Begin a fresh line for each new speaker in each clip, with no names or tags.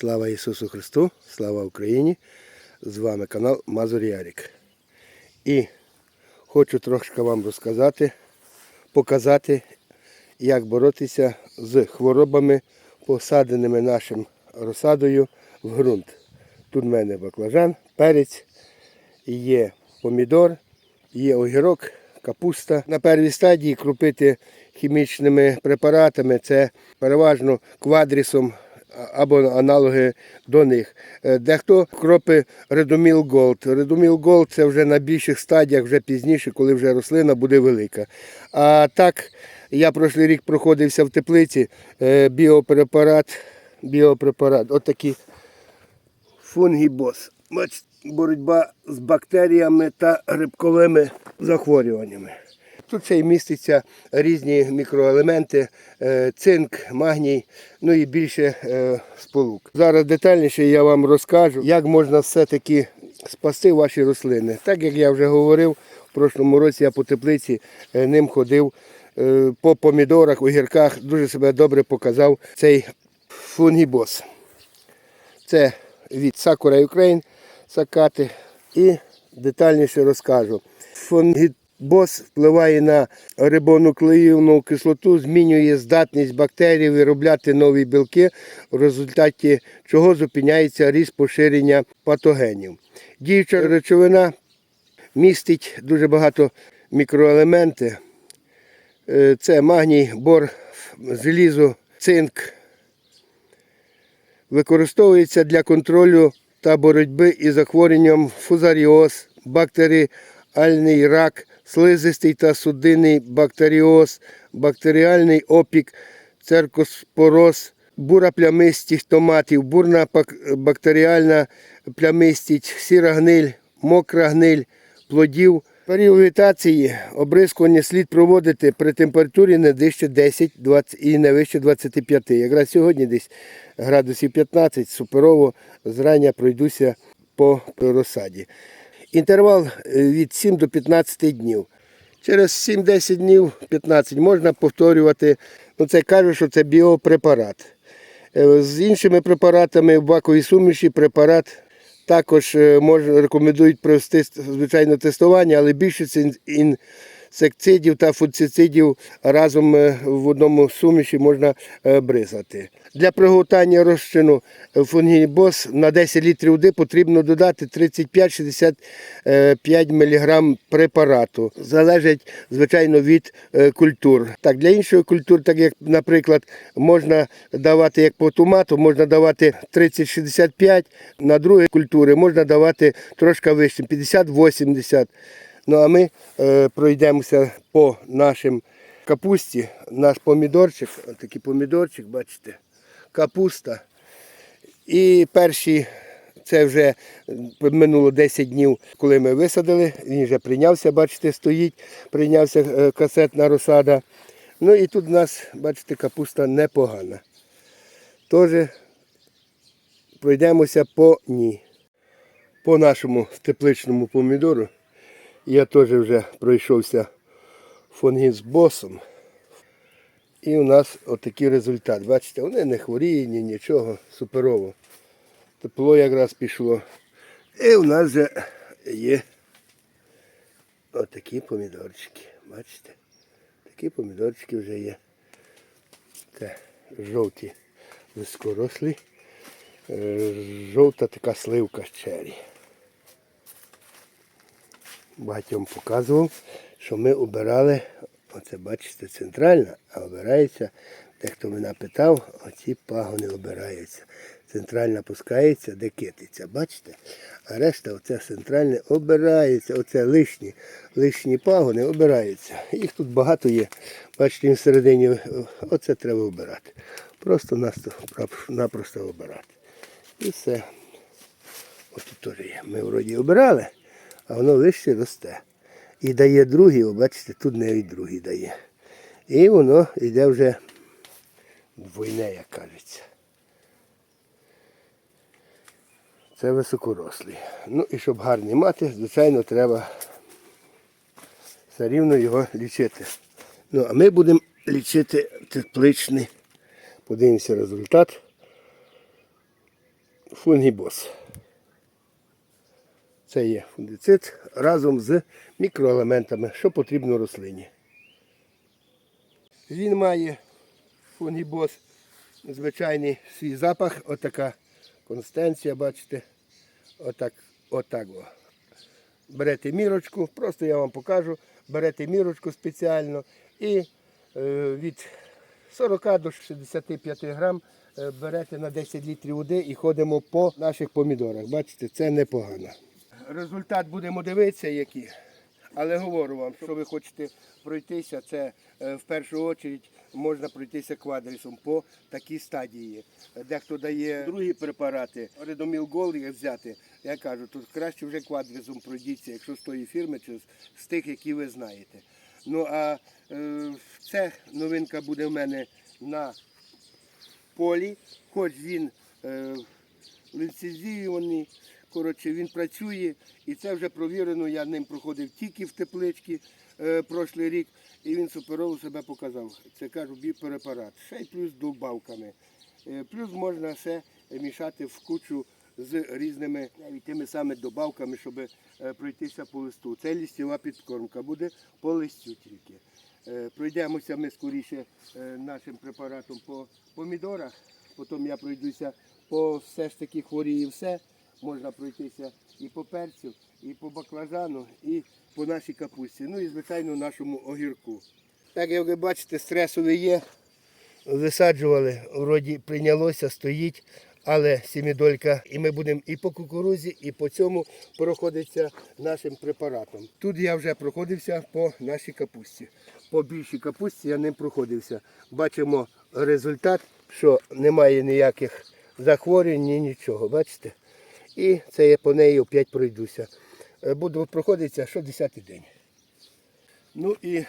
Слава Ісусу Христу, слава Україні! З вами канал Мазур Ярік. І хочу трошки вам розказати, показати, як боротися з хворобами, посаденими нашим розсадою в ґрунт. Тут в мене баклажан, перець, є помідор, є огірок, капуста. На первій стадії крупити хімічними препаратами це переважно квадрісом або аналоги до них. Е, Дехто кропи Редоміл Голд. Редоміл Голд це вже на більших стадіях, вже пізніше, коли вже рослина буде велика. А так, я прошлий рік проходився в теплиці, е, біопрепарат, біопрепарат, отакі фунгібос. Боротьба з бактеріями та грибковими захворюваннями. Тут ще й містяться різні мікроелементи, е, цинк, магній, ну і більше е, сполук. Зараз детальніше я вам розкажу, як можна все-таки спасти ваші рослини. Так як я вже говорив, в прошлому році я по теплиці е, ним ходив по помідорах, огірках, дуже себе добре показав цей фунгібос. Це від Sakura Ukraine сакати і детальніше розкажу. Фунгібос впливає на рибонуклеївну кислоту, змінює здатність бактерій виробляти нові білки, в результаті чого зупиняється ріст поширення патогенів. Діюча речовина містить дуже багато мікроелементи. Е, Це магній, бор, залізо, цинк, використовується для контролю та боротьби із захворюванням фузаріоз, бактеріальний рак, слизистий та судинний бактеріоз, бактеріальний опік, церкоспороз, бура плямистість томатів, бурна бактеріальна плямистість, сіра гниль, мокра гниль плодів. Період обрискування слід проводити при температурі не вище 10-20 і не вище 25. Якраз сьогодні десь градусів 15, суперово зрання пройдуся по розсаді. Інтервал е, від 7 до 15 днів. Через 7-10 днів, 15 можна повторювати. Ну, це кажуть, що це біопрепарат. Е, З іншими препаратами в баковій суміші препарат також е, можна, рекомендують провести звичайно тестування, але більшість ін- інсектицидів та фунгіцидів разом е, в одному суміші можна е, бризати. Для приготування розчину фунгібос на 10 літрів води потрібно додати 35-65 мг препарату. Залежить, звичайно, від е, культур. Так, для інших культур, так як, наприклад, можна давати як по томату, можна давати 30-65, на другі культури можна давати трошки вище, 50-80. Ну а ми е, пройдемося по нашим капусті, наш помідорчик, такий помідорчик, бачите, капуста. І перші, це вже минуло 10 днів, коли ми висадили, він вже прийнявся, бачите, стоїть, прийнявся е, касетна розсада. Ну і тут у нас, бачите, капуста непогана. Теж пройдемося по ній. По нашому тепличному помідору. Я теж вже пройшовся фунгізбосом. І у нас отакий результат. Бачите, вони не хворіють, ні нічого, суперово. Тепло якраз пішло. І у нас вже є отакі помідорчики. Бачите? Такі помідорчики вже є. Це жовті вискорослі. Е, Жовта така сливка чері. Багатьом показував, що ми обирали, оце бачите, центральна, а обирається, дехто мене питав, оці пагони обираються. Центральна пускається, де кититься, бачите? А решта оце центральне обирається, оце лишні, лишні пагони обираються. Їх тут багато є. Бачите, він всередині, оце треба обирати. Просто напросто обирати. І все. Ось тут теж є. Ми вроді обирали, а воно вище росте. І дає другий, ви бачите, тут і другий дає. І воно йде вже двойне, як кажеться. Це високорослий. Ну і щоб гарні мати, звичайно, треба все рівно його лічити. Ну, а ми будемо лічити тепличний. Подивимося результат. фунгібос. Це є фунгіцид разом з мікроелементами, що потрібно рослині. Він має фунгібос звичайний свій запах, отака консистенція, бачите, отак, отак. Берете мірочку, просто я вам покажу, берете мірочку спеціально і е, від 40 до 65 грам е, берете на 10 літрів води і ходимо по наших помідорах. Бачите, це непогано. Результат будемо дивитися, які. Але говорю вам, що ви хочете пройтися, це е, в першу чергу можна пройтися квадрісом по такій стадії. Дехто дає другі препарати, редоміл гол їх взяти. Я кажу, тут краще вже квадрісом пройдіться, якщо з тої фірми чи з- тих, які ви знаєте. Ну а е, це новинка буде в мене на полі, хоч він е, ліцензійований, коротше, він працює, і це вже провірено. Я ним проходив тільки в тепличці е, прошлий рік, і він суперово себе показав. Це кажу, біопрепарат. Ще й плюс добавками. Е, плюс можна ще мішати в кучу з різними навіть тими самими добавками, щоб е, пройтися по листу. Це лістєва підкормка буде по листю тільки. Е, Пройдемося ми скоріше е, нашим препаратом по помідорах, потім я пройдуся по все ж таки хворії все. Можна пройтися і по перцю, і по баклажану, і по нашій капусті. Ну і звичайно нашому огірку. Так як ви бачите, стресовий є. Висаджували, вроді прийнялося, стоїть, але сімідолька, і ми будемо і по кукурузі, і по цьому проходиться нашим препаратом. Тут я вже проходився по нашій капусті. По більшій капусті я ним проходився. Бачимо результат, що немає ніяких захворювань, ні нічого. Бачите? І це я по неї опять пройдуся. Е, Буду проходитися що 10 день. Ну і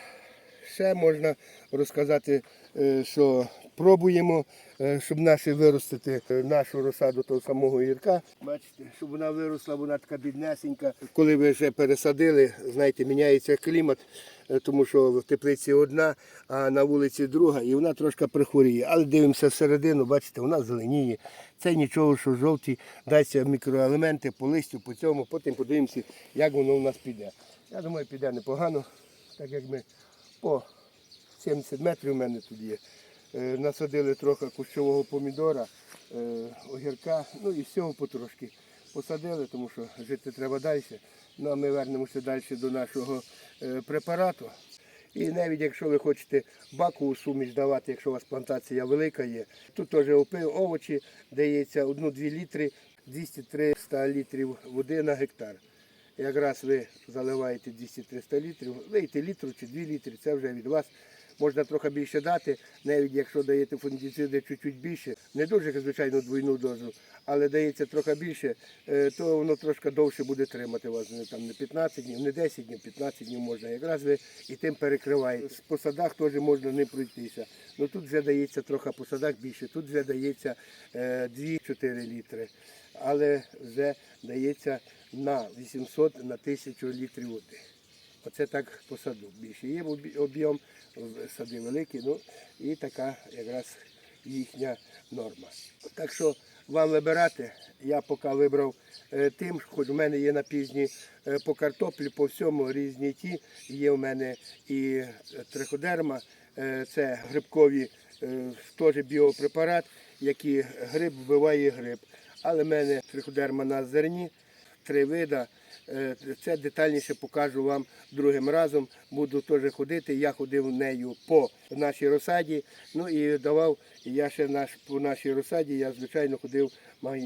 ще можна розказати, е, що пробуємо, е, щоб наші виростити нашу розсаду того самого гірка. Бачите, щоб вона виросла, вона така біднесенька. Коли ви вже пересадили, знаєте, міняється клімат, тому що в теплиці одна, а на вулиці друга, і вона трошки прихворіє. Але дивимося всередину, бачите, вона зеленіє. Це нічого, що жовті, дасться мікроелементи по листю, по цьому, потім подивимося, як воно у нас піде. Я думаю, піде непогано, так як ми по 70 метрів у мене тут є. Е, Насадили трохи кущового помідора, е, огірка, ну і всього потрошки. Посадили, тому що жити треба далі. Ну а ми вернемося далі до нашого е, препарату. І навіть якщо ви хочете бакову суміш давати, якщо у вас плантація велика є, тут теж овочі дається 1-2 літри, 200-300 літрів води на гектар. Якраз ви заливаєте 200-300 літрів, лийте літру чи 2 літри, це вже від вас. Можна трохи більше дати, навіть якщо даєте фунгіциди чуть-чуть більше, не дуже, звичайно, двойну дозу, але дається трохи більше, е, то воно трошки довше буде тримати вас. Не, там, не 15 днів, не 10 днів, 15 днів можна. Якраз ви і тим перекриваєте. По садах теж можна не пройтися. Ну тут вже дається трохи по садах більше, тут вже дається е, 2-4 літри, але вже дається на 800 на 1000 літрів води. Оце так по саду. Більше є об'єм, сади великі, ну і така якраз їхня норма. Так що вам вибирати, я поки вибрав е, тим, хоч у мене є на пізні е, по картоплі, по всьому різні ті. Є у мене і е, триходерма, це грибкові теж біопрепарат, який гриб вбиває гриб. Але в мене триходерма на зерні, три вида. Е, Це детальніше покажу вам другим разом. Буду теж ходити. Я ходив нею по нашій розсаді. Ну і давав я ще наш по нашій розсаді. Я звичайно ходив,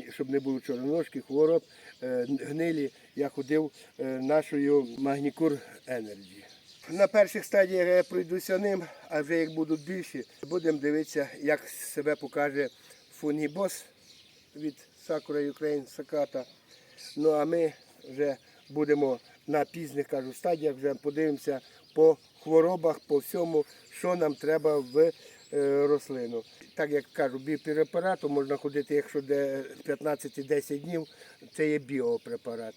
щоб не було чорноножки, хвороб, е, гнилі. Я ходив е, нашою Магнікур Енерджі. На перших стадіях я пройдуся ним, а вже як будуть більші, будемо дивитися, як себе покаже фунгібос від Sakura Ukraine Саката. Ну а ми вже будемо на пізніх кажу, стадіях, вже подивимося по хворобах, по всьому, що нам треба в е, рослину. Так як кажу, біопрепарату можна ходити, якщо де 15-10 днів, це є біопрепарат.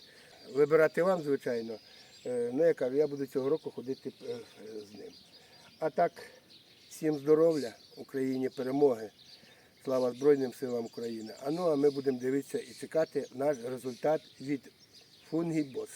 Вибирати вам, звичайно. Е, Ну, я кажу, я буду цього року ходити е, з ним. А так, всім здоров'я, Україні перемоги. Слава Збройним силам України. А ну а ми будемо дивитися і чекати наш результат від Фунгібос.